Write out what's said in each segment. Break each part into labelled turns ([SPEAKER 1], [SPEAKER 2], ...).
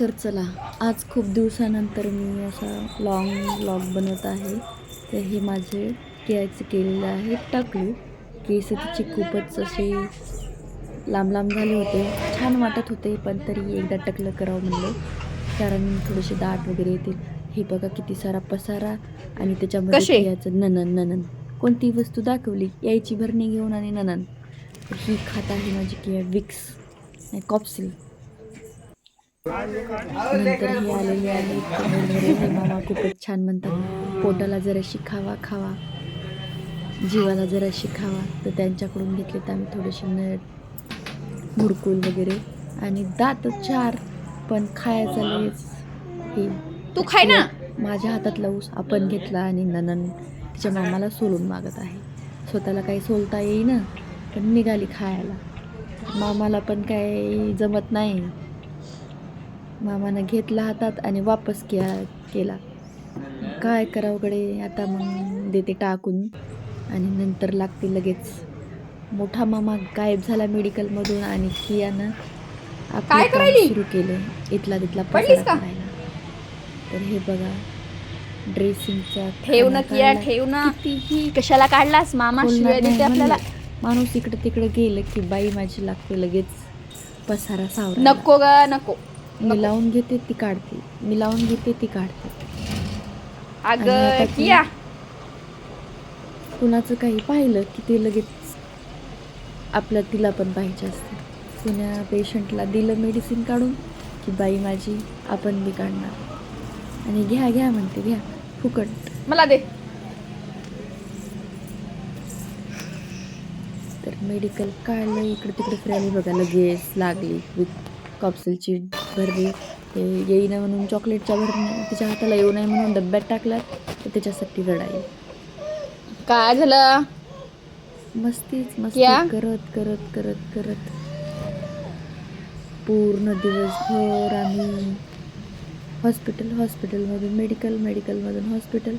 [SPEAKER 1] तर चला आज खूप दिवसानंतर मी असा लॉंग ब्लॉग बनवत आहे. तर हे माझे केळाचे केलेले आहे टाकलू. केस तिचे खूपच असे लांब लांब झाले होते. छान वाटत होते पण तरी एकदा टकलं करावं म्हणलं. कारण थोडेसे दाट वगैरे येतील. हे बघा किती सारा पसारा आणि त्याच्यामध्ये? केळाचं ननन ननन कोणती वस्तू दाखवली? यायची भरणी घेऊन आणि ननन ही खात आहे माझी केळ विक्स कॉप्सिल नंतर हे आलेले हे मामा खूपच छान म्हणतात. पोटाला जराशी खावा खावा. जीवाला जराशी खावा तर त्यांच्याकडून घेतले तर आम्ही थोडेसे नट मुरकुल वगैरे. आणि दात चार पण खायचा हे
[SPEAKER 2] तू खाय ना.
[SPEAKER 1] माझ्या हातातला ऊस आपण घेतला आणि ननन तिच्या मामाला सोलून मागत आहे. स्वतःला काही सोलता येईना पण निघाली खायला. मामाला पण काही जमत नाही. मामानं घेतला हातात आणि वापस केला केला. काय करावं कडे आता मग देते टाकून आणि नंतर लागते लगेच. मोठा मामा गायब झाला मेडिकलमधून आणि कियानं
[SPEAKER 2] काय करायली?
[SPEAKER 1] सुरू केलं. इथला तिथला
[SPEAKER 2] पडलीस का?
[SPEAKER 1] तर हे बघा ड्रेसिंगचा
[SPEAKER 2] ठेव ना किया. ठेव ना.
[SPEAKER 1] कितीही
[SPEAKER 2] कशाला काढलास? मामा शिवाय देते आपल्याला.
[SPEAKER 1] माणूस इकडे तिकडे गेलं की बाई माझी लागते लगेच पसारा सावरा
[SPEAKER 2] नको ग नको.
[SPEAKER 1] मी लावून घेते ती काढते. मी लावून घेते ती काढते.
[SPEAKER 2] अग किया
[SPEAKER 1] कुणाचं काही पाहिलं की ते लगेच आपल्या तिला पण पाहिजे असते. कुण्या पेशंटला दिलं मेडिसिन काढून की बाई माझी आपण बी काढणार. आणि घ्या घ्या म्हणते घ्या फुकट.
[SPEAKER 2] मला दे.
[SPEAKER 1] तर मेडिकल काढलं इकडे तिकडे फिरायला बघा लगेच लागली. विथ कॉप्सलची भरली. ते येईना म्हणून चॉकलेटच्या भरण्या तिच्या हाताला येऊ नये म्हणून डब्यात टाकला तर त्याच्यासाठी रडाई.
[SPEAKER 2] काय झालं?
[SPEAKER 1] मस्तीच मस्ती.
[SPEAKER 2] क्या?
[SPEAKER 1] करत करत करत करत. पूर्ण दिवसभर आम्ही हॉस्पिटल हॉस्पिटलमधून मेडिकल मेडिकलमधून हॉस्पिटल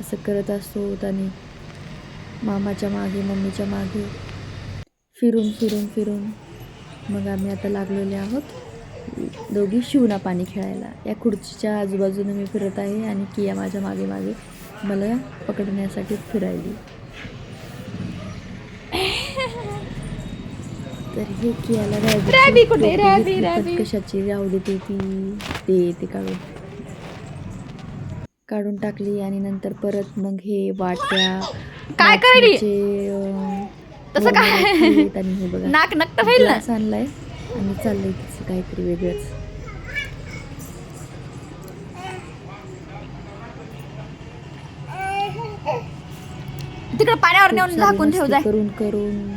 [SPEAKER 1] असं करत असतो आणि मामाच्या मागे मम्मीच्या मागे फिरून फिरून फिरून मग आम्ही आता लागलेले आहोत. दोघी शिवना पाणी खेळायला. या खुर्चीच्या आजूबाजूने मी फिरत आहे आणि किया माझ्या मागे मागे मला पकडण्यासाठी फिरायली. तर हे कियाला
[SPEAKER 2] रॅबी कुठे?
[SPEAKER 1] कशाची राहू देते ती? ते ते काढून. काढून टाकली आणि नंतर परत मग हे वाट्या
[SPEAKER 2] काय
[SPEAKER 1] अं,
[SPEAKER 2] तसं काय?
[SPEAKER 1] आणि हे बघा.
[SPEAKER 2] नाक नक्त फैल ना?
[SPEAKER 1] ग्लास आणलाय. आणि चाललंय तिचं काहीतरी वेगळंच.
[SPEAKER 2] तिकडे पाण्यावर नेऊन झाकून ठेव जाय.
[SPEAKER 1] करून करून.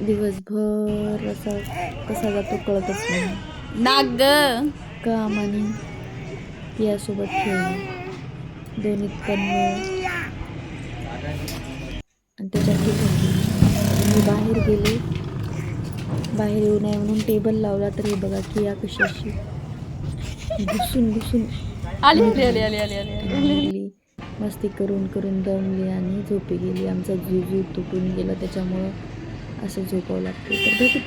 [SPEAKER 1] दिवसभर असा कसा जातो कळतच नाही.
[SPEAKER 2] नाक ग.
[SPEAKER 1] काम आणि यासोबत खेळणे. दोन्हीत पण वेळ आणि त्याच्यात ती झोपली. मी बाहेर गेले. बाहेर येऊ नये म्हणून टेबल लावला तर हे बघा की या कशाशी. घुसून घुसून.
[SPEAKER 2] आली आली आली आली आली आली.
[SPEAKER 1] लागली मस्ती करून करून दमली आणि झोपी गेली. आमचा जीव जीव तुटून गेला. त्याच्यामुळं असं झोपावं लागतं. तर